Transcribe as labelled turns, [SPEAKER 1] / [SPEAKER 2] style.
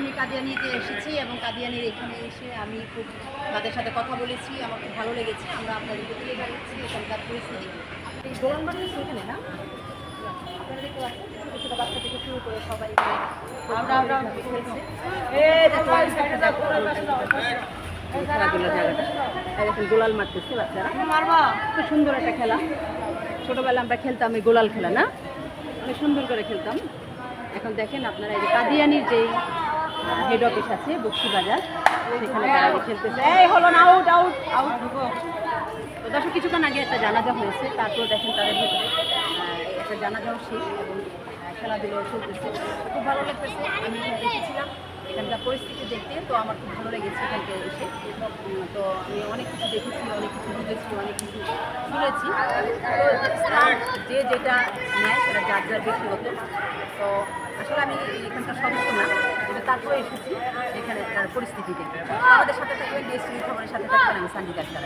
[SPEAKER 1] আমি কাদিয়ানিতে এসেছি এবং কাদিয়ানির এখানে এসে আমি খুব তাদের সাথে কথা বলেছি আমার খুব ভালো লেগেছে। আমরা আপনাদেরকে তুলে ধরেছি এখানকার পরিস্থিতি। বাড়ি এখানে না? আপনারা দেখতে পাচ্ছেন? ছোটো বাচ্চা থেকে শুরু করে সবাই আমরা জায়গাটা আর এখন গোলাল মারতেছে বাচ্চারা। মারবা। খুব সুন্দর একটা খেলা। ছোটোবেলা আমরা খেলতাম এই গোলাল খেলা না? অনেক সুন্দর করে খেলতাম। এখন দেখেন আপনারা এই যে কাদিয়ানির যেই হেড অফিস আছে বক্সিবাজার। সেখানে তারা খেলতেছে। এই হলো না আউট আউট আউট তো দর্শক কিছুক্ষণ আগে একটা জানাজা হয়েছে তারপর দেখেন তাদের ভিতরে একটা জানাজাও শেষ এবং খেলাধুলো চলতেছে। খুব ভালো লাগতেছে আমি এখানে এসেছিলাম। এখানকার পরিস্থিতি দেখতে তো আমার খুব ভালো লেগেছে এখানকে এসে। তো আমি অনেক কিছু দেখেছি অনেক কিছু বুঝেছি অনেক কিছু শুনেছি। যে যেটা নেয় সেটা যার যার ব্যক্তিগত। তো আসলে আমি এখানকার সদস্য না তারপরে এসেছি এখানে পরিস্থিতি দেখে। আমাদের সাথে থাকবেন ডিএসটিভি খবরের সাথে থাকবেন আমি সঞ্জিত আক্তার